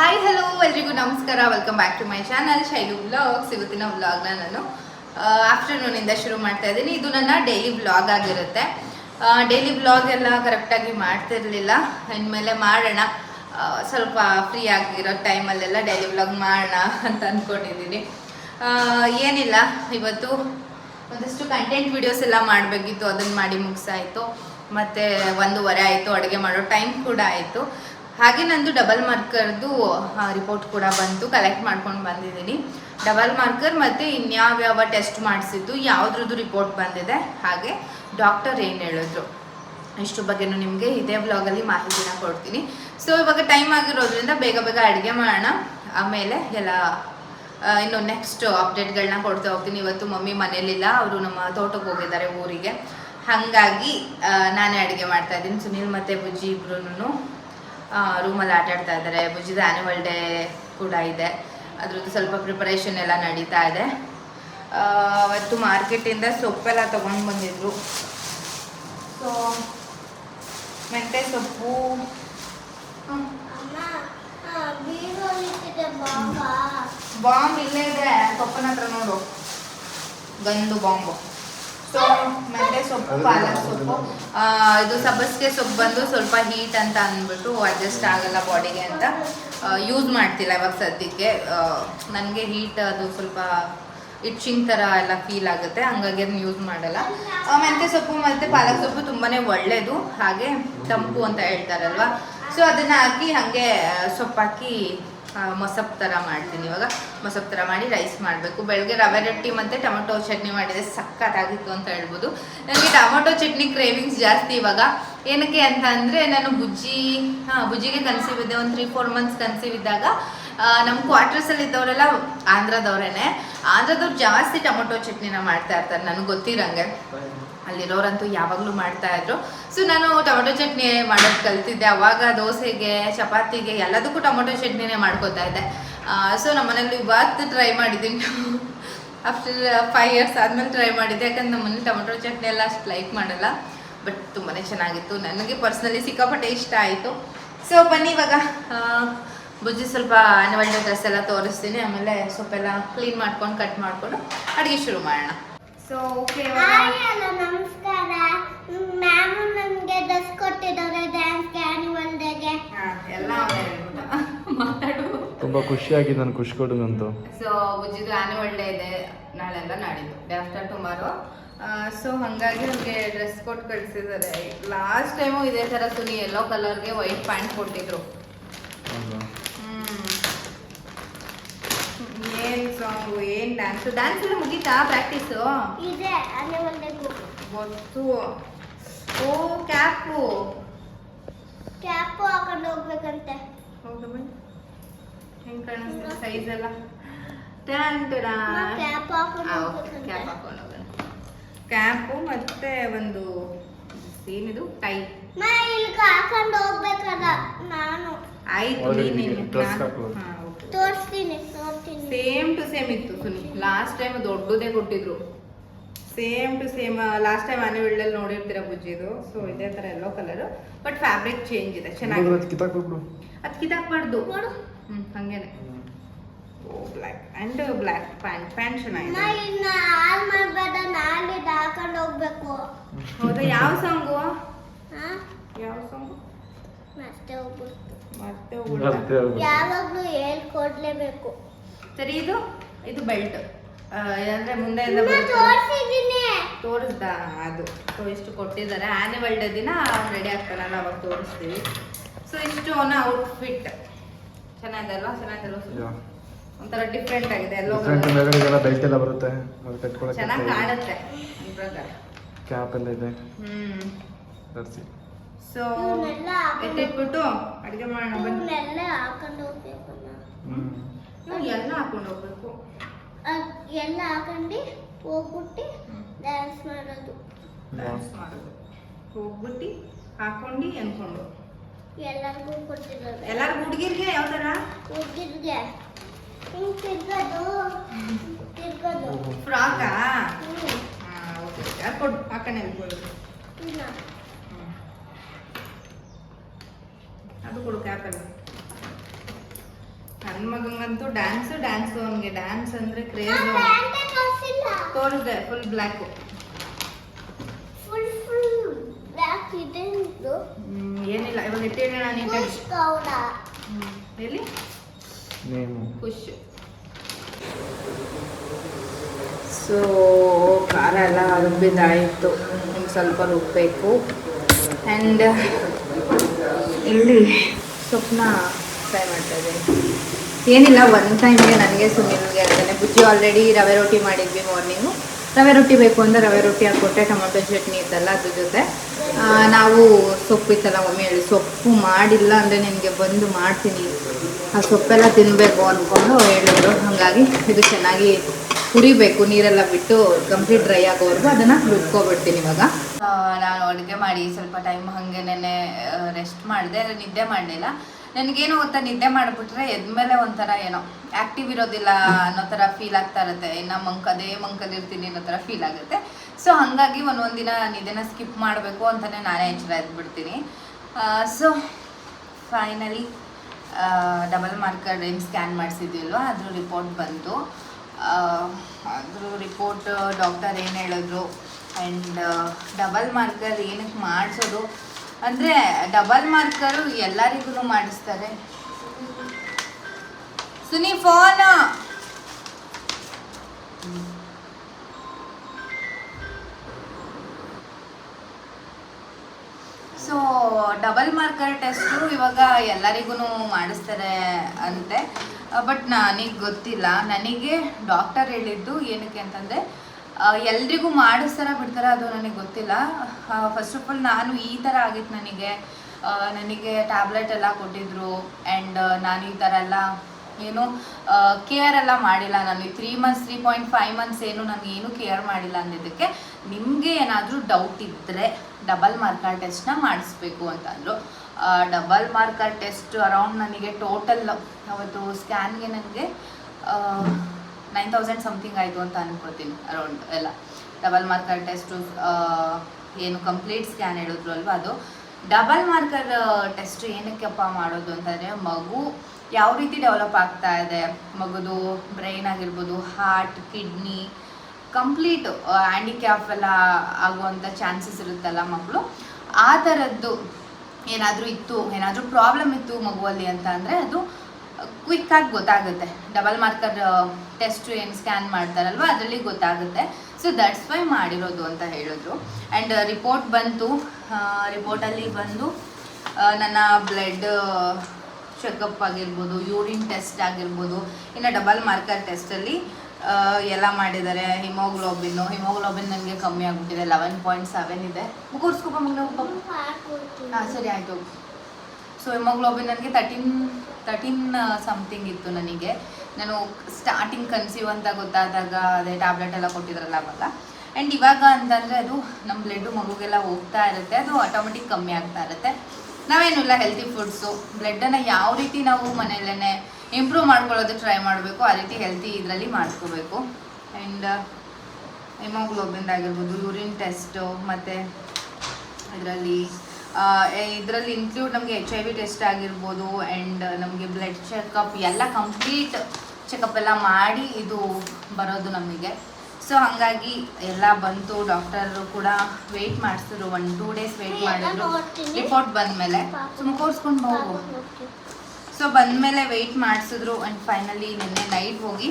Hi hello ಎಲ್ರಿಗೂ ನಮಸ್ಕಾರ. Welcome back to my channel Shailu vlogs ಇವತ್ತಿನ ವ್ಲಾಗ್ನ ನಾನು ಆಫ್ಟರ್ನೂನಿಂದ ಶುರು ಮಾಡ್ತಾ ಇದ್ದೀನಿ. ಇದು ನನ್ನ ಡೈಲಿ ವ್ಲಾಗ್ ಆಗಿರುತ್ತೆ. ಡೈಲಿ ವ್ಲಾಗ್ ಎಲ್ಲ ಕರೆಕ್ಟಾಗಿ ಮಾಡ್ತಿರ್ಲಿಲ್ಲ. ಇನ್ಮೇಲೆ ಮಾಡೋಣ. ಸ್ವಲ್ಪ ಫ್ರೀ ಆಗಿರೋ ಟೈಮಲ್ಲೆಲ್ಲ ಡೈಲಿ ವ್ಲಾಗ್ ಮಾಡೋಣ ಅಂತ ಅಂದ್ಕೊಂಡಿದ್ದೀನಿ ಏನಿಲ್ಲ, ಇವತ್ತು ಒಂದಷ್ಟು ಕಂಟೆಂಟ್ ವಿಡಿಯೋಸ್ ಎಲ್ಲ ಮಾಡಬೇಕಿತ್ತು. ಅದನ್ನು ಮಾಡಿ ಮುಗಿಸಾಯಿತು. ಮತ್ತು ಒಂದೂವರೆ ಆಯಿತು, ಅಡುಗೆ ಮಾಡೋ ಟೈಮ್ ಕೂಡ ಆಯಿತು. ಹಾಗೆ ನಂದು ಡಬಲ್ ಮಾರ್ಕರ್ದು ರಿಪೋರ್ಟ್ ಕೂಡ ಬಂತು ಕಲೆಕ್ಟ್ ಮಾಡ್ಕೊಂಡು ಬಂದಿದ್ದೀನಿ. ಡಬಲ್ ಮಾರ್ಕರ್ ಮತ್ತು ಇನ್ಯಾವ್ಯಾವ ಟೆಸ್ಟ್ ಮಾಡಿಸಿದ್ದು, ಯಾವುದ್ರದ್ದು ರಿಪೋರ್ಟ್ ಬಂದಿದೆ, ಹಾಗೆ ಡಾಕ್ಟರ್ ಏನು ಹೇಳಿದ್ರು. ಇಷ್ಟು ಬಗ್ಗೆನೂ ನಿಮಗೆ ಇದೇ ಬ್ಲಾಗಲ್ಲಿ ಮಾಹಿತಿನ ಕೊಡ್ತೀನಿ. ಸೊ ಇವಾಗ ಟೈಮ್ ಆಗಿರೋದ್ರಿಂದ ಬೇಗ ಬೇಗ ಅಡುಗೆ ಮಾಡೋಣ. ಆಮೇಲೆ ಎಲ್ಲ ಇನ್ನು ನೆಕ್ಸ್ಟ್ ಅಪ್ಡೇಟ್ಗಳನ್ನ ಕೊಡ್ತಾ ಹೋಗ್ತೀನಿ. ಇವತ್ತು ಮಮ್ಮಿ ಮನೇಲಿಲ್ಲ, ಅವರು ನಮ್ಮ ತೋಟಕ್ಕೆ ಹೋಗಿದ್ದಾರೆ ಊರಿಗೆ. ಹಾಗಾಗಿ ನಾನೇ ಅಡುಗೆ ಮಾಡ್ತಾ ಇದ್ದೀನಿ. ಸುನಿಲ್ ಮತ್ತು ಬುಜ್ಜಿ ಇಬ್ರು ರೂಮಲ್ಲಿ ಆಟ ಆಡ್ತಾ ಇದ್ದಾರೆ. ಬುಜ್ಜಿದ ಆ್ಯನ್ಯುವಲ್ ಡೇ ಕೂಡ ಇದೆ. ಅದರದ್ದು ಸ್ವಲ್ಪ ಪ್ರಿಪರೇಷನ್ ಎಲ್ಲ ನಡೀತಾ ಇದೆ. ಅವತ್ತು ಮಾರ್ಕೆಟಿಂದ ಸೊಪ್ಪೆಲ್ಲ ತೊಗೊಂಡು ಬಂದಿದ್ರು. ಸೊ ಮೆಂತೆ ಸೊಪ್ಪು. ಬಾಂಬ್ ಇಲ್ಲೇ ಇದೆ. ಸೊಪ್ಪನ ಹತ್ರ ನೋಡು. ಗಂದು ಬಾಂಬು ಸೊ ಮೆಂತ್ಯ ಸೊಪ್ಪು ಪಾಲಕ್ ಸೊಪ್ಪು. ಇದು ಸಬ್ಬಸಿಗೆ ಸೊಪ್ಪು ಬಂದು ಸ್ವಲ್ಪ ಹೀಟ್ ಅಂತ ಅಂದ್ಬಿಟ್ಟು ಅಡ್ಜಸ್ಟ್ ಆಗಲ್ಲ ಬಾಡಿಗೆ ಅಂತ ಯೂಸ್ ಮಾಡ್ತಿಲ್ಲ ಇವಾಗ ಸದ್ಯಕ್ಕೆ. ನನಗೆ ಹೀಟ್ ಅದು ಸ್ವಲ್ಪ ಇಟ್ಚಿಂಗ್ ಥರ ಎಲ್ಲ ಫೀಲ್ ಆಗುತ್ತೆ ಹಂಗಾಗಿ ಅದನ್ನ ಯೂಸ್ ಮಾಡಲ್ಲ. ಮೆಂತ್ಯ ಸೊಪ್ಪು ಮತ್ತು ಪಾಲಕ್ ಸೊಪ್ಪು ತುಂಬಾ ಒಳ್ಳೆಯದು ಹಾಗೆ ತಂಪು ಅಂತ ಹೇಳ್ತಾರಲ್ವ. ಸೊ ಅದನ್ನು ಹಾಕಿ ಹಾಗೆ ಸೊಪ್ಪು ಹಾಕಿ ಆ, ಮೊಸಪ್ ಥರ ಮಾಡ್ತೀನಿ. ಇವಾಗ ಮೊಸಪ್ ಥರ ಮಾಡಿ ರೈಸ್ ಮಾಡಬೇಕು. ಬೆಳಗ್ಗೆ ರವೆ ರೊಟ್ಟಿ ಮತ್ತು ಟೊಮೊಟೊ ಚಟ್ನಿ ಮಾಡಿದರೆ ಸಖತ್ತಾಗಿತ್ತು ಅಂತ ಹೇಳ್ಬೋದು. ನನಗೆ ಟೊಮೊಟೊ ಚಟ್ನಿ ಕ್ರೇವಿಂಗ್ಸ್ ಜಾಸ್ತಿ ಇವಾಗ. ಏನಕ್ಕೆ ಅಂತ ಅಂದರೆ ನಾನು ಬುಜ್ಜಿ, ಹಾಂ, ಬುಜ್ಜಿಗೆ ಕನ್ಸೀವ್ ಇದ್ದೆ. ಒಂದು ತ್ರೀ ಫೋರ್ ಮಂತ್ಸ್ ಕನ್ಸೀವ್ ಇದ್ದಾಗ ನಮ್ಮ ಕ್ವಾರ್ಟರ್ಸಲ್ಲಿ ಇದ್ದವರೆಲ್ಲ ಆಂಧ್ರದವರೇನೆ. ಆಂಧ್ರದವ್ರು ಜಾಸ್ತಿ ಟೊಮೊಟೊ ಚಟ್ನಿನ ಮಾಡ್ತಾ ಇರ್ತಾರೆ, ನನಗೆ ಗೊತ್ತಿರಂಗೆ. ಅಲ್ಲಿರೋರಂತೂ ಯಾವಾಗಲೂ ಮಾಡ್ತಾ ಇದ್ರು. ಸೊ ನಾನು ಟೊಮೊಟೊ ಚಟ್ನಿ ಮಾಡೋದು ಕಲ್ತಿದ್ದೆ. ಅವಾಗ ದೋಸೆಗೆ, ಚಪಾತಿಗೆ ಎಲ್ಲದಕ್ಕೂ ಟೊಮೊಟೊ ಚಟ್ನಿನೇ ಮಾಡ್ಕೊತಾ ಇದ್ದೆ. ಸೊ ನಮ್ಮ ಮನೇಲಿ ಇವತ್ತು ಟ್ರೈ ಮಾಡಿದ್ದೀನಿ. ಆಫ್ಟರ್ ಫೈವ್ ಇಯರ್ಸ್ ಆದ್ಮೇಲೆ ಟ್ರೈ ಮಾಡಿದ್ದೆ. ಯಾಕಂದ್ರೆ ನಮ್ಮ ಮನೇಲಿ ಟೊಮೊಟೊ ಚಟ್ನಿ ಎಲ್ಲ ಅಷ್ಟು ಲೈಕ್ ಮಾಡಲ್ಲ. ಬಟ್ ತುಂಬಾ ಚೆನ್ನಾಗಿತ್ತು. ನನಗೆ ಪರ್ಸ್ನಲಿ ಸಿಕ್ಕಾಪಟ್ಟೆ ಇಷ್ಟ ಆಯಿತು. ಸೊ ಬನ್ನಿ ಇವಾಗ. ಬುಜ್ಜಿ ಸ್ವಲ್ಪ ಆ್ಯನಿವಲ್ ಡೇ ಡ್ರೆಸ್ ಎಲ್ಲ ತೋರಿಸ್ತೀನಿ ಆಮೇಲೆ ಸೊಪ್ಪೆಲ್ಲ ಕ್ಲೀನ್ ಮಾಡ್ಕೊಂಡು ಕಟ್ ಮಾಡ್ಕೊಂಡು ಅಡುಗೆ ಶುರು ಮಾಡೋಣ. ಸೊ ಓಕೆ ನಮಸ್ಕಾರ. ಮ್ಯಾಮ್ ನನಗೆ ಡ್ರೆಸ್ ಕೊಟ್ಟಿದ್ದಾರೆ ಡ್ಯಾನ್ಸ್ಗೆ ಆ್ಯನ್ಯುವಲ್ ಡೇಗೆ ಎಲ್ಲ. ಮಾತಾಡು. ತುಂಬಾ ಖುಷಿಯಾಗಿ ನಾನು ಖುಷಿ ಕೊಡುಗಂತು ಸೊ ಬುಜ್ಜಿದು ಆ್ಯನ್ಯುವಲ್ ಡೇ ಇದೆ ನಾಳೆಲ್ಲ ನಾಡಿದ್ದು. ಡೇ ಆಫ್ಟರ್ ಟುಮಾರೋ ಸೊ ಹಾಗಾಗಿ ಅವ್ರಿಗೆ ಡ್ರೆಸ್ ಕೊಟ್ಟು ಕಳಿಸಿದ್ದಾರೆ. ಲಾಸ್ಟ್ ಟೈಮು ಇದೇ ಥರ ಸುನಿ ಎಲ್ಲೋ ಕಲರ್ಗೆ ವೈಟ್ ಪ್ಯಾಂಟ್ ಕೊಟ್ಟಿದ್ರು. ಏನು ಸಾಂಗ್ ಏನ್ ಡ್ಯಾನ್ಸ್ ಡ್ಯಾನ್ಸ್ ಎಲ್ಲ ಮುಗೀತಾ ಪ್ರಾಕ್ಟೀಸ್ ಇದೆ ಅಲ್ಲೇ ಒಂದೇ ಗೊತ್ತು. ಓ ಕ್ಯಾಪು. ಕ್ಯಾಪು ಹಾಕೊಂಡು ಹೋಗ್ಬೇಕಂತೆ. ಹೌದು ಬನ್ನಿ ಹೆಂಗೆ ಕಾಣಿಸ್ತಿದೆ ಸೈಜ್ ಎಲ್ಲ? ಟ್ಯಾನ್ ಟಡಾ. ಕ್ಯಾಪ್ ಹಾಕೊಂಡು ಕ್ಯಾಪ್ ಹಾಕೊಂಡು ಹೋಗೋಣ ಕ್ಯಾಪು ಮತ್ತೆ ಒಂದು ಏನಿದು? ಟೈ ಮಾ ಇಲ್ಲಿಗೆ ಹಾಕೊಂಡು ಹೋಗ್ಬೇಕಲ್ಲ ನಾನು. ಆಯ್ತು ನೀನು. ತೋರಿಸ್ತೀನಿ ಸೇಮ್ ಟು ಸೇಮ್ ಇತ್ತು ಸುನಿ. ಲಾಸ್ಟ್ ಟೈಮ್ ದೊಡ್ಡದೇ ಕೊಟ್ಟಿದ್ರು. Same to same last time ಆನೆವಳ್ಳಿ ನೋಡಿರ್ತೀರ ಬುಜ್ಜಿದು ಸೊ ಇದೇ ತರ yellow colour but fabric change ಇದೆ. ಚೆನ್ನಾಗಿ ಅದು ಕಿತ್ತಾಕ್ಬಾರ್ದು. ನೋಡು. ಹ್ಮ್ ಹಂಗೇನೆ. ಓ black and black pant pant ಚೆನ್ನಾಗಿದೆ. ಹಾಕೊಂಡು ಹೋಗ್ಬೇಕು. ಹೌದಾ? ಯಾವ ಸಾಂಗು ಯಾವ ಸಾಂಗು ಮತ್ತೆ ಹೋಗ್ಬೇಕು. ಮತ್ತೆ. ಯಾವಾಗ್ಲೂ ಹೇಳ್ಕೊಡ್ಲೇಬೇಕು. ಸರಿ ಇದು ಇದು ಬೆಲ್ಟ್. ಅಂದ್ರೆ ಮುಂದೆ ತೋರಿಸ್ದ? ಅದು. ಸೊ ಇಷ್ಟು ಕೊಟ್ಟಿದ್ದಾರೆ. ಆ್ಯನಿವಲ್ ಡೇ ದಿನ ರೆಡಿ ಆಗ್ತಾನಲ್ಲ ಅವಾಗ ತೋರಿಸ್ತೀವಿ. ಸೊ ಇಷ್ಟು ಅವನ ಔಟ್ಫಿಟ್ ಚೆನ್ನಾಗಿದೆ ಅಲ್ವಾ ಚೆನ್ನಾಗಿದೆ ಅಲ್ವಾ ಯಾ. ಒಂಥರ ಡಿಫ್ರೆಂಟ್ ಆಗಿದೆ. ಎಲ್ಲೋ ಬೆಲ್ಟ್ ಎಲ್ಲ ಬರುತ್ತೆ. ಚೆನ್ನಾಗಿ ಕಾಣುತ್ತೆ. ಕ್ಯಾಪ್ ಎಲ್ಲ ಇದೆ. ಹ್ಮ್. ತರಿಸಿ ಸೊ ಎತ್ತಿಟ್ಬಿಟ್ಟು ಅಡುಗೆ ಮಾಡೋಣ ಬನ್ನಿ. ಎಲ್ಲ ಹಾಕೊಂಡು ಹೋಗ್ಬೇಕು ಎಲ್ಲ ಹಾಕೊಂಡು ಹೋಗ್ಬೇಕು. ಎಲ್ಲ ಹಾಕೊಂಡು ಹೋಗ್ಬಿಟ್ಟು ಡ್ಯಾನ್ಸ್ ಮಾಡೋದು. ಡ್ಯಾನ್ಸ್ ಮಾಡೋದು. ಹೋಗ್ಬಿಟ್ಟು ಹಾಕೊಂಡು ಅನ್ಕೊಂಡು ಎಲ್ಲರಿಗೂ ಕೊಟ್ಟಿರೋದು ಎಲ್ಲಾರು ಹುಡುಗಿರ್ಗೆ ಯಾವ ಥರ? ಹುಡುಗಿರ್ಗೆ. ಹಿಂಗ್ ತಿರ್ಗೋದು ತಿರ್ಗೋದು. ಫ್ರಾಕಾ ಹ್ಞೂ ಹಾಂ ಓಕೆ ಕೊಡು ಹಾಕೊಂಡು ಹೇಳ್ಬೋದು ಇನ್ನ ಅದು ಕೊಡು ಕ್ಯಾಪಲ್ಲಿ ನನ್ನ ಮಗಂಗಂತೂ ಡ್ಯಾನ್ಸ್ ಡ್ಯಾನ್ಸು ಅವನಿಗೆ. ಡ್ಯಾನ್ಸ್ ಅಂದರೆ craze ತೋರಿಸ್ದೆ full black full full black ಇದೆ ಇದು ಏನಿಲ್ಲ. ಇವಾಗ ನೀಟಾಗಿ ಖುಷ್ ಗೌಡ ಹ್ಮ್. ಎಲ್ಲಿ? ಖುಷ್ ಸೊ ಖಾರ ಎಲ್ಲ ರುಬ್ಬಿದ್ದಾಯಿತು. ಇನ್ನು ಸ್ವಲ್ಪ ರುಬ್ಬಬೇಕು ಆ್ಯಂಡ್ ಇಲ್ಲಿ ಸೊಪ್ಪನ್ನ ಫ್ರೈ ಮಾಡ್ತಾ ಇದ್ದೀನಿ ಏನಿಲ್ಲ ಒನ್ ಟೈಮ್ಗೆ ನನಗೆ ಸುಮ್ಮನೆ ಅಂತಲೇ ಬುಜ್ಜಿ ಆಲ್ರೆಡಿ ರವೆ ರೊಟ್ಟಿ ಮಾಡಿದ್ವಿ ಮಾರ್ನಿಂಗು ರವೆ ರೊಟ್ಟಿ ಬೇಕು ಅಂದರೆ ರವೆ ರೊಟ್ಟಿ ಹಾಕ್ಕೊಟ್ಟೆ ಟೊಮೊಟೊ ಚಟ್ನಿ ಇತ್ತಲ್ಲ, ಅದ್ರ ಜೊತೆ. ನಾವು ಸೊಪ್ಪು ಇತ್ತಲ್ಲ ಮಮ್ಮಿ ಹೇಳಿ, ಸೊಪ್ಪು ಮಾಡಿಲ್ಲ ಅಂದರೆ ನಿನಗೆ ಬಂದು ಮಾಡ್ತೀನಿ. ಆ ಸೊಪ್ಪೆಲ್ಲ ತಿನ್ನಬೇಕು ಅಂದ್ಕೊಂಡು ಹೇಳಿದ್ರು. ಹಾಗಾಗಿ ಇದು ಚೆನ್ನಾಗಿ ಹುರಿಬೇಕು ನೀರೆಲ್ಲ ಬಿಟ್ಟು ಕಂಪ್ಲೀಟ್ ಡ್ರೈ ಆಗೋವರೆಗೂ ಅದನ್ನು ರುಬ್ಕೊಬಿಡ್ತೀನಿ ಇವಾಗ. ನಾನು ಅಡುಗೆ ಮಾಡಿ ಸ್ವಲ್ಪ ಟೈಮ್ ಹಾಗೆ ನೆನೆ ರೆಸ್ಟ್ ಮಾಡಿದೆ ನಿದ್ದೆ ಮಾಡಲಿಲ್ಲ. ನನಗೇನು ಗೊತ್ತಾ, ನಿದ್ದೆ ಮಾಡಿಬಿಟ್ರೆ ಎದ್ಮೇಲೆ ಒಂಥರ ಏನೋ ಆ್ಯಕ್ಟಿವ್ ಇರೋದಿಲ್ಲ ಅನ್ನೋ ಥರ ಫೀಲ್ ಆಗ್ತಾ ಇರುತ್ತೆ. ಇನ್ನು ಮಂಕದೇ ಮಂಕದಿರ್ತೀನಿ ಅನ್ನೋ ಥರ ಫೀಲ್ ಆಗುತ್ತೆ. ಸೊ ಹಾಗಾಗಿ ಒಂದೊಂದು ದಿನ ನಿದ್ದೆನ ಸ್ಕಿಪ್ ಮಾಡಬೇಕು ಅಂತಲೇ ನಾನೇ ಎಚ್ಚರ ಎದ್ಬಿಡ್ತೀನಿ. ಸೊ ಫೈನಲಿ ಡಬಲ್ ಮಾರ್ಕರ್ ಏನು ಸ್ಕ್ಯಾನ್ ಮಾಡಿಸಿದ್ದಿಲ್ವ ಅದ್ರ ರಿಪೋರ್ಟ್ ಬಂತು. ಅದ್ರ ರಿಪೋರ್ಟ್ ಡಾಕ್ಟರ್ ಏನು ಹೇಳಿದ್ರು? ಆ್ಯಂಡ್ ಡಬಲ್ ಮಾರ್ಕರ್ ಏನಕ್ಕೆ ಮಾಡಿಸೋದು? ಅಂದರೆ ಡಬಲ್ ಮಾರ್ಕರು ಎಲ್ಲರಿಗೂ ಮಾಡಿಸ್ತಾರೆ. Suni phone so double marker test ಇವಾಗ ಎಲ್ಲರಿಗೂ ಮಾಡಿಸ್ತಾರೆ ಅಂತೆ. ಬಟ್ ನನಗೆ ಗೊತ್ತಿಲ್ಲ. ನನಗೆ ಡಾಕ್ಟರ್ ಹೇಳಿದ್ದು ಏನಕ್ಕೆ ಅಂತಂದರೆ ಎಲ್ರಿಗೂ ಮಾಡಿಸ್ತಾರ ಬಿಡ್ತಾರ ಅದು ನನಗೆ ಗೊತ್ತಿಲ್ಲ. ಫಸ್ಟ್ ಆಫ್ ಆಲ್ ನಾನು ಈ ಥರ ಆಗಿತ್ತು ನನಗೆ. ನನಗೆ ಟ್ಯಾಬ್ಲೆಟ್ ಎಲ್ಲ ಕೊಟ್ಟಿದ್ರು ಆ್ಯಂಡ್ ನಾನು ಈ ಥರ ಎಲ್ಲ ಏನು ಕೇರ್ ಎಲ್ಲ ಮಾಡಿಲ್ಲ ನಾನು. Three months three point five months ಏನು ನಾನು ಏನು ಕೇರ್ ಮಾಡಿಲ್ಲ ಅಂದಿದ್ದಕ್ಕೆ ನಿಮಗೆ ಏನಾದರೂ ಡೌಟ್ ಇದ್ದರೆ ಡಬಲ್ ಮಾರ್ಕಾ ಟೆಸ್ಟ್ನ ಮಾಡಿಸ್ಬೇಕು ಅಂತಂದರು ಡಬಲ್ ಮಾರ್ಕರ್ ಟೆಸ್ಟ್ ಅರೌಂಡ್ ನನಗೆ ಟೋಟಲ್ ಅವತ್ತು ಸ್ಕ್ಯಾನ್ಗೆ ನನಗೆ ನೈನ್ ತೌಸಂಡ್ ಸಮಥಿಂಗ್ ಆಯಿತು ಅಂತ ಅನ್ಕೋತೀನಿ ಅರೌಂಡ್ ಎಲ್ಲ. ಡಬಲ್ ಮಾರ್ಕರ್ ಟೆಸ್ಟು ಏನು ಕಂಪ್ಲೀಟ್ ಸ್ಕ್ಯಾನ್ ಹೇಳಿದ್ರು ಅಲ್ವಾ ಅದು. ಡಬಲ್ ಮಾರ್ಕರ್ ಟೆಸ್ಟ್ ಏನಕ್ಕೆಪ್ಪ ಮಾಡೋದು ಅಂತಂದರೆ ಮಗು ಯಾವ ರೀತಿ ಡೆವಲಪ್ ಆಗ್ತಾ ಇದೆ, ಮಗುದು ಬ್ರೈನ್ ಆಗಿರ್ಬೋದು ಹಾರ್ಟ್ ಕಿಡ್ನಿ ಕಂಪ್ಲೀಟ್ ಹ್ಯಾಂಡಿಕ್ಯಾಪ್ ಎಲ್ಲ ಆಗುವಂಥ ಚಾನ್ಸಸ್ ಇರುತ್ತಲ್ಲ ಮಕ್ಕಳು ಆ ಥರದ್ದು ಏನಾದರೂ ಇತ್ತು, ಏನಾದರೂ ಪ್ರಾಬ್ಲಮ್ ಇತ್ತು ಮಗುವಲ್ಲಿ ಅಂತ ಅಂದರೆ ಅದು ಕ್ವಿಕ್ಕಾಗಿ ಗೊತ್ತಾಗುತ್ತೆ. ಡಬಲ್ ಮಾರ್ಕರ್ ಟೆಸ್ಟ್ ಏನು ಸ್ಕ್ಯಾನ್ ಮಾಡ್ತಾರಲ್ವ ಅದರಲ್ಲಿ ಗೊತ್ತಾಗುತ್ತೆ. ಸೊ ದಟ್ಸ್ ವೈ ಮಾಡಿರೋದು ಅಂತ ಹೇಳಿದ್ರು. ಆ್ಯಂಡ್ ರಿಪೋರ್ಟ್ ಬಂತು. ರಿಪೋರ್ಟಲ್ಲಿ ಬಂದು ನನ್ನ ಬ್ಲಡ್ ಚೆಕಪ್ ಆಗಿರ್ಬೋದು ಯೂರಿನ್ ಟೆಸ್ಟ್ ಆಗಿರ್ಬೋದು, ಇನ್ನು ಡಬಲ್ ಮಾರ್ಕರ್ ಟೆಸ್ಟಲ್ಲಿ ಎಲ್ಲ ಮಾಡಿದ್ದಾರೆ. ಹಿಮೋಗ್ಲೋಬಿನ್ ಹಿಮೋಗ್ಲೋಬಿನ್ ನನಗೆ ಕಮ್ಮಿ ಆಗ್ಬಿಟ್ಟಿದೆ. ಲೆವೆನ್ ಪಾಯಿಂಟ್ ಸೆವೆನ್ ಇದೆ. ಕೂರಿಸ್ಕೊಪ್ಪ ಮಗನ ಹಾಂ ಸರಿ ಆಯಿತು ಸೊ ಹಿಮೋಗ್ಲೋಬಿನ್ ನನಗೆ ತರ್ಟೀನ್ ತರ್ಟೀನ್ ಸಮಥಿಂಗ್ ಇತ್ತು ನನಗೆ. ನಾನು ಸ್ಟಾರ್ಟಿಂಗ್ ಕನ್ಸೀವ್ ಅಂತ ಗೊತ್ತಾದಾಗ ಅದೇ ಟ್ಯಾಬ್ಲೆಟ್ ಎಲ್ಲ ಕೊಟ್ಟಿದ್ರಲ್ಲ ಅವಾಗ. ಆ್ಯಂಡ್ ಇವಾಗ ಅಂತಂದರೆ ಅದು ನಮ್ಮ ಬ್ಲಡ್ಡು ಮಗುಗೆಲ್ಲ ಹೋಗ್ತಾ ಇರುತ್ತೆ. ಅದು ಆಟೋಮೆಟಿಕ್ ಕಮ್ಮಿ ಆಗ್ತಾ ಇರುತ್ತೆ. ನಾವೇನು ಇಲ್ಲ ಹೆಲ್ತಿ ಫುಡ್ಸು ಬ್ಲಡ್ಡನ್ನು ಯಾವ ರೀತಿ ನಾವು ಮನೆಯಲ್ಲೇ ಇಂಪ್ರೂವ್ ಮಾಡ್ಕೊಳ್ಳೋದಕ್ಕೆ ಟ್ರೈ ಮಾಡಬೇಕು ಆ ರೀತಿ ಹೆಲ್ತಿ ಇದರಲ್ಲಿ ಮಾಡ್ಕೋಬೇಕು. ಆ್ಯಂಡ್ ಹಿಮೋಗ್ಲೋಬಿನ್ ಆಗಿರ್ಬೋದು ಯೂರಿನ್ ಟೆಸ್ಟು ಮತ್ತು ಇದರಲ್ಲಿ ಇದರಲ್ಲಿ ಇನ್ಕ್ಲೂಡ್ ನಮಗೆ ಎಚ್ ಐ ವಿ ಟೆಸ್ಟ್ ಆಗಿರ್ಬೋದು ಆ್ಯಂಡ್ ನಮಗೆ ಬ್ಲಡ್ ಚೆಕಪ್ ಎಲ್ಲ ಕಂಪ್ಲೀಟ್ ಚೆಕಪ್ ಎಲ್ಲ ಮಾಡಿ ಇದು ಬರೋದು ನಮಗೆ. ಸೊ ಹಾಗಾಗಿ ಎಲ್ಲ ಬಂತು ಡಾಕ್ಟರು ಕೂಡ ವೆಯ್ಟ್ ಮಾಡಿಸಿದ್ರು ಒನ್ ಟೂ ಡೇಸ್ ವೆಯ್ಟ್ ಮಾಡಿದ್ರು. ರಿಪೋರ್ಟ್ ರಿಪೋರ್ಟ್ ಬಂದಮೇಲೆ. ಸುಮ್ಮ ಕೋರ್ಸ್ಕೊಂಡು ಹೋಗು. ಸೊ ಬಂದಮೇಲೆ ವೆಯ್ಟ್ ಮಾಡಿಸಿದ್ರು ಆ್ಯಂಡ್ ಫೈನಲಿ ನಿನ್ನೆ ನೈಟ್ ಹೋಗಿ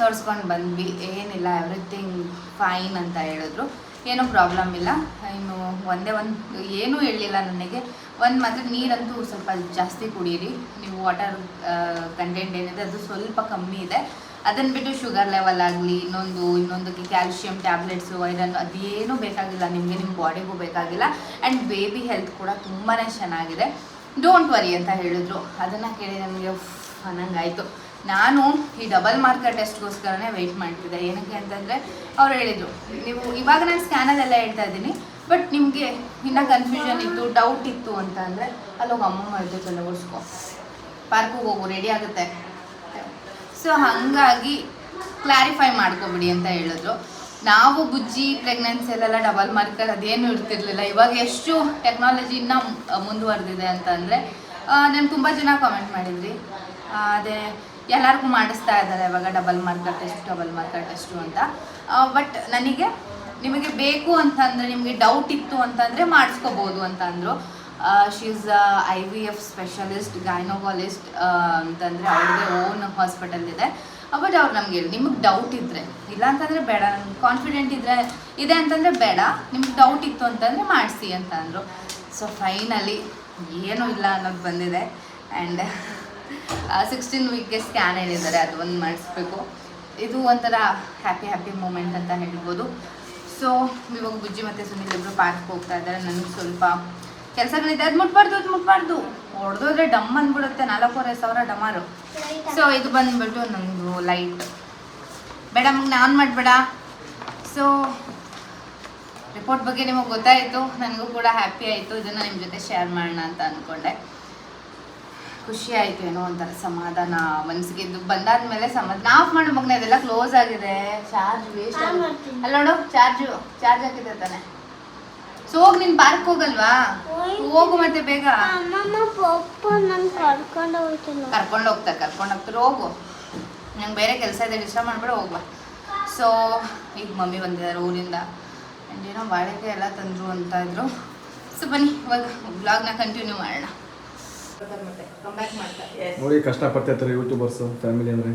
ತೋರಿಸ್ಕೊಂಡು ಬಂದ್ವಿ. ಏನಿಲ್ಲ ಎವ್ರಿಥಿಂಗ್ ಫೈನ್ ಅಂತ ಹೇಳಿದ್ರು. ಏನೂ ಪ್ರಾಬ್ಲಮ್ ಇಲ್ಲ. ಇನ್ನು ಒಂದೇ ಒಂದು, ಏನೂ ಹೇಳಲಿಲ್ಲ ನನಗೆ. ಒಂದು ಮಾತ್ರ ನೀರಂತೂ ಸ್ವಲ್ಪ ಜಾಸ್ತಿ ಕುಡೀರಿ. ನೀವು ವಾಟರ್ ಕಂಟೆಂಟ್ ಏನಿದೆ ಅದು ಸ್ವಲ್ಪ ಕಮ್ಮಿ ಇದೆ. ಅದನ್ನು ಬಿಟ್ಟು ಶುಗರ್ ಲೆವೆಲ್ ಆಗಲಿ, ಇನ್ನೊಂದು, ಇನ್ನೊಂದಕ್ಕೆ ಕ್ಯಾಲ್ಸಿಯಂ ಟ್ಯಾಬ್ಲೆಟ್ಸು ಐರನ್ ಅದೇನೂ ಬೇಕಾಗಿಲ್ಲ. ನಿಮಗೆ ನಿಮ್ಮ ಬಾಡಿಗೂ ಬೇಕಾಗಿಲ್ಲ. ಆ್ಯಂಡ್ ಬೇಬಿ ಹೆಲ್ತ್ ಕೂಡ ತುಂಬಾ ಚೆನ್ನಾಗಿದೆ. ಡೋಂಟ್ ವರಿ ಅಂತ ಹೇಳಿದ್ರು. ಅದನ್ನು ಕೇಳಿ ನಮಗೆ ಅನ್ನಂಗಾಯಿತು. ನಾನು ಈ ಡಬಲ್ ಮಾರ್ಕರ್ ಟೆಸ್ಟ್ಗೋಸ್ಕರನೇ ವೆಯ್ಟ್ ಮಾಡ್ತಿದ್ದೆ. ಏನಕ್ಕೆ ಅಂತಂದರೆ ಅವ್ರು ಹೇಳಿದರು, ನೀವು ಇವಾಗ ನಾನು ಸ್ಕ್ಯಾನಲ್ಲೆಲ್ಲ ಹೇಳ್ತಾ ಇದ್ದೀನಿ ಬಟ್ ನಿಮಗೆ ಇನ್ನೂ ಕನ್ಫ್ಯೂಷನ್ ಇತ್ತು ಡೌಟ್ ಇತ್ತು ಅಂತ ಅಂದರೆ ಅಲ್ಲೋಗಿ ಅಮ್ಮಮ್ಮ ಚಲೋ ಓಡಿಸ್ಕೊ ಪಾರ್ಕಿಗೆ ಹೋಗು ರೆಡಿ ಆಗುತ್ತೆ. ಸೊ ಹಾಗಾಗಿ ಕ್ಲಾರಿಫೈ ಮಾಡ್ಕೊಬಿಡಿ ಅಂತ ಹೇಳಿದ್ರು. ನಾವು ಬುಜ್ಜಿ ಪ್ರೆಗ್ನೆನ್ಸಿಯಲ್ಲೆಲ್ಲ ಡಬಲ್ ಮಾರ್ಕರ್ ಅದೇನು ಇರ್ತಿರ್ಲಿಲ್ಲ. ಇವಾಗ ಎಷ್ಟು ಟೆಕ್ನಾಲಜಿ ಇನ್ನೂ ಮುಂದುವರೆದಿದೆ ಅಂತ ಅಂದರೆ ನಾನು ತುಂಬ ಜನ ಕಾಮೆಂಟ್ ಮಾಡಿದ್ರಿ. ಅದೇ ಎಲ್ಲರಿಗೂ ಮಾಡಿಸ್ತಾ ಇದ್ದಾರೆ ಇವಾಗ double marker test double marker test ಅಂತ. ಬಟ್ ನನಗೆ, ನಿಮಗೆ ಬೇಕು ಅಂತಂದರೆ, ನಿಮಗೆ ಡೌಟ್ ಇತ್ತು ಅಂತಂದರೆ ಮಾಡಿಸ್ಕೋಬೋದು ಅಂತ ಅಂದರು. She's I V F specialist gynaecologist ಅಂತಂದರೆ ಅವ್ರದ್ದೇ ಓನ್ ಹಾಸ್ಪಿಟಲ್ ಇದೆ. ಬಟ್ ಅವ್ರು ನಮ್ಗೆ ನಿಮಗೆ ಡೌಟ್ ಇದ್ದರೆ ಇಲ್ಲ ಅಂತಂದರೆ ಬೇಡ, ನಮ್ಗೆ ಕಾನ್ಫಿಡೆಂಟ್ ಇದ್ದರೆ ಇದೆ ಅಂತಂದರೆ ಬೇಡ, ನಿಮ್ಗೆ ಡೌಟ್ ಇತ್ತು ಅಂತಂದರೆ ಮಾಡಿಸಿ ಅಂತ ಅಂದರು. ಸೊ ಫೈನಲಿ ಏನೂ ಇಲ್ಲ ಅನ್ನೋದು ಬಂದಿದೆ. ಆ್ಯಂಡ್ ಸಿಕ್ಸ್ಟೀನ್ ವೀಕ್ಗೆ ಸ್ಕ್ಯಾನ್ ಏನಿದ್ದಾರೆ ಅದು ಒಂದು ಮಾಡಿಸ್ಬೇಕು. ಇದು ಒಂಥರ ಹ್ಯಾಪಿ ಹ್ಯಾಪಿ ಮೂಮೆಂಟ್ ಅಂತ ಹೇಳ್ಬೋದು. ಸೊ ಇವಾಗ ಬುಜ್ಜಿ ಮತ್ತು ಸುನೀಲ್ ಇಬ್ಬರು ಪಾರ್ಕ್ ಹೋಗ್ತಾ ಇದ್ದಾರೆ. ನನಗೆ ಸ್ವಲ್ಪ ಕೆಲಸಗಳಿದೆ ಅದು ಮುಟ್ಬಾರ್ದು ಅದು ಮುಟ್ಬಾರ್ದು. ಹೊಡೆದೋದ್ರೆ ಡಮ್ ಅಂದ್ಬಿಡುತ್ತೆ ನಾಲ್ಕೂವರೆ ಸಾವಿರ ಡಮಾರು. ಸೊ ಇದು ಬಂದ್ಬಿಟ್ಟು ನಂದು ಲೈಟ್ ಬೇಡ ಮಗನ ಆನ್ ಮಾಡಬೇಡ. ಸೊ ರಿಪೋರ್ಟ್ ಬಗ್ಗೆ ನಿಮಗೆ ಗೊತ್ತಾಯಿತು ನನಗೂ ಕೂಡ ಹ್ಯಾಪಿ ಆಯಿತು. ಇದನ್ನು ನಿಮ್ಮ ಜೊತೆ ಶೇರ್ ಮಾಡೋಣ ಅಂತ ಅಂದ್ಕೊಂಡೆ ಖುಷಿ ಆಯಿತು ಏನೋ ಒಂಥರ ಸಮಾಧಾನ. ಮನಸ್ಸಿಗೆ ಇದು ಬಂದಾದ್ಮೇಲೆ ಸಮಾಧಾನ. ಆಫ್ ಮಾಡೋ ಮಗನ ಇದೆಲ್ಲ ಕ್ಲೋಸ್ ಆಗಿದೆ. ಚಾರ್ಜ್ ವೇಸ್ಟ್ ಅಲ್ಲ ನೋಡು ಚಾರ್ಜು ಚಾರ್ಜ್ ಹಾಕಿದೆ ತಾನೆ. ಸೊ ಹೋಗಿ ನಿನ್ ಪಾರ್ಕ್ ಹೋಗಲ್ವಾ ಹೋಗು ಮತ್ತೆ ಬೇಗ ಕರ್ಕೊಂಡು ಹೋಗ್ತಾ ಕರ್ಕೊಂಡು ಹೋಗ್ತಾರೆ ಕರ್ಕೊಂಡು ಹೋಗ್ತಾರೆ ಹೋಗು ನಂಗೆ ಬೇರೆ ಕೆಲಸ ಇದೆ ಡಿಸ್ಟರ್ಬ್ ಮಾಡ್ಬೇಡ ಹೋಗ್ಬಾ ಸೊ ಈಗ ಮಮ್ಮಿ ಬಂದಿದ್ದಾರೆ ಊರಿಂದ ಆ್ಯಂಡ್ ಏನೋ ಬಾಳೆಕಾಯಿ ಎಲ್ಲ ತಂದರು ಅಂತ ಇದ್ರು ಸೊ ಬನ್ನಿ ಇವಾಗ ಬ್ಲಾಗ್ನ ಕಂಟಿನ್ಯೂ ಮಾಡೋಣ ನೋಡಿ ಕಷ್ಟಪಡ್ತಿರ್ತಾರೆ ಯೂಟ್ಯೂಬರ್ಸು ಫ್ಯಾಮಿಲಿ ಅಂದರೆ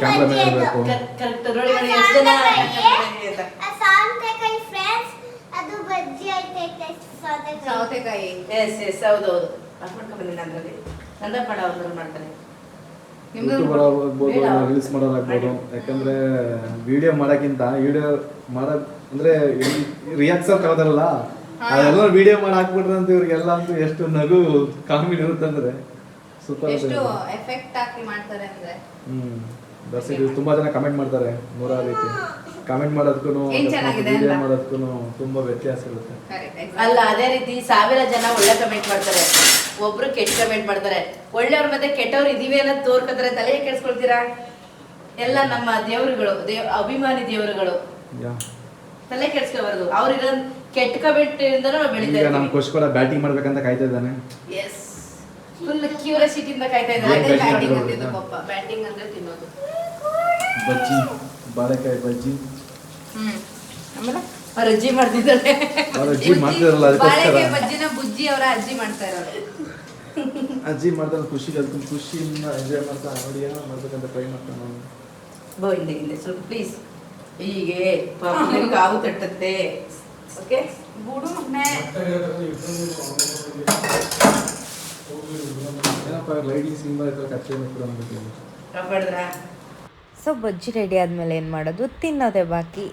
ಕ್ಯಾಮ್ರಾ ಮೇಲೆ ಇರಬೇಕು ಕರೆಕ್ಟ್ ನೋಡಿ ನೋಡಿ ಎಷ್ಟು ಜನ ಅಂತ. ಸೌತೆಕಾಯಿ ಫ್ರೆಂಡ್ಸ್ ಅದು ಬಜ್ಜಿ ಐತೈತೆ ಸೌತೆಕಾಯಿ ಎಸ್ ಎಸ್ ಹೌದು ಹೌದು ಮಾಡ್ತಾರೆ ಯೂಟ್ಯೂಬರ್ ಆಗ್ಬೋದು ರೀಲ್ಸ್ ಮಾಡೋದಾಗ್ಬೋದು ಯಾಕಂದ್ರೆ ವಿಡಿಯೋ ಮಾಡೋಕ್ಕಿಂತ ವಿಡಿಯೋ ಮಾಡೋ ಅಂದ್ರೆ ರಿಯಾಕ್ಷನ್ ತಗೋತಾರಲ್ಲ ಅದೆಲ್ಲ ವಿಡಿಯೋ ಮಾಡಿ ಹಾಕ್ಬಿಟ್ರೆ ಅಂತ ಇವ್ರಿಗೆಲ್ಲ ಅಂತೂ ಎಷ್ಟು ನಗು ಕಾಮಿಡಿ ಇರುತ್ತಂದ್ರೆ. ಸೂಪರ್ ಎಷ್ಟು ಎಫೆಕ್ಟ್ ಹಾಕಿ ಮಾಡ್ತಾರೆ ಅಂದ್ರೆ. ಹ್ಮ್. ದರ್ಶಕರು ತುಂಬಾ ಜನ ಕಮೆಂಟ್ ಮಾಡ್ತಾರೆ ನೂರಾರು ರೀತಿ. ಕಮೆಂಟ್ ಮಾಡೋದಕ್ಕೂ ಏನ್ ಚೆನ್ನಾಗಿದೆ ವಿಡಿಯೋ ಅಂತ. ಮಾಡೋದಕ್ಕೂ ತುಂಬಾ ವ್ಯತ್ಯಾಸ ಇರುತ್ತೆ. ಕರೆಕ್ಟ್ ಅಲ್ಲ ಅದೇ ರೀತಿ ಸಾವಿರ ಜನ ಒಳ್ಳೆ ಕಮೆಂಟ್ ಮಾಡ್ತಾರೆ. ಒಬ್ರು ಕೆಟ್ಟ ಕಮೆಂಟ್ ಮಾಡ್ತಾರೆ. ಒಳ್ಳೆಯವ್ರ ಮತ್ತೆ ಕೆಟ್ಟವ್ರು ಇದೀವಿ ಅನ್ನೋದು ತೋರ್ಕೋತಾರೆ ತಲೆ ಕೆಡ್ಸ್ಕೊಳ್ತೀರಾ? ಎಲ್ಲ ನಮ್ಮ ದೇವರುಗಳು ದೇವ್ ಅಭಿಮಾನಿ ದೇವರುಗಳು. ಯಾ. ತಲೆ ಕೆಡ್ಸ್ಕೋಬಾರ್ದು. ಅವ್ರಿರೋ ಕೆಟ್ಟ ಕಮೆಂಟ್ ಇಂದ ನಾವು ಬೆಳಿತಾ ಈಗ ನಮ್ ಇದ್ದೀವಿ ಕೋಚ್ ಕೂಡ ಬ್ಯಾಟಿಂಗ್ ಮಾಡ್ಬೇಕಂತ ಕಾಯ್ತಾ ಇದ್ದಾನೆ. ಎಸ್ ಫುಲ್ ಕ್ಯೂರಿಯಾಸಿಟಿಯಿಂದ ಕಾಯ್ತಾ ಇದ್ದಾನೆ. ಇದ್ದಾರೆ ಬ್ಯಾಟಿಂಗ್? ಬ್ಯಾಟಿಂಗ್ ಅಂದ್ರೆ ತಿನ್ನೋದು. ಬಜ್ಜಿ ಬಾಳೆಕಾಯಿ ಬಜ್ಜಿ. ಆಮೇಲೆ ಅವ್ರ ಅಜ್ಜಿ ಮಾಡ್ತಿದ್ದಾಳೆ. ಅವ್ರ ಅಜ್ಜಿ ಬಾಳೆಕಾಯಿ ಅದಕ್ಕೋಸ್ಕರ? ಬಜ್ಜಿನ ಬುಜ್ಜಿ ಅವರ ಅಜ್ಜಿ ಮಾಡ್ತಾ ಇರೋದು ಅಜ್ಜಿ ಮಾಡ್ತಾರೆ ಖುಷಿ ಅದಕ್ಕೆ ಖುಷಿಯಿಂದ ಎಂಜಾಯ್ ಮಾಡ್ತಾ ನೋಡಿ ಏನೋ ಮಾಡ್ಬೇಕಂತ ಟ್ರೈ ಮಾಡ್ತಾನೆ ಅವ್ನು. ಬೋ ಹಿಂದೆ ಹಿಂದೆ ಸ್ವಲ್ಪ ಪ್ಲೀಸ್ ಹೀಗೆ ಪಾಪ ಹಾವು ತಟ್ಟತ್ತೆ. ಓಕೆ ಗುಡು ಮಗ್ನೆ. ಏನಪ್ಪ ಲೈಟಿಂಗ್ ಸಿನಿಮಾ ಇದ್ರೆ ಕೂಡ ಅಂದ್ಬಿಟ್ಟಿದ್ದೀನಿ. ಕಾಪಾಡಿದ್ರಾ? ಸೊ ಬಜ್ಜಿ ರೆಡಿ ಆದಮೇಲೆ ಏನು ಮಾಡೋದು? ತಿನ್ನೋದೇ ಬಾಕಿ.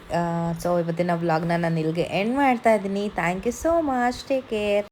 ಸೊ ಇವತ್ತಿನ ವ್ಲಾಗ್ನ ನಾನು ಇಲ್ಲಿಗೆ ಎಂಡ್ ಮಾಡ್ತಾ ಇದ್ದೀನಿ. Thank you so much take care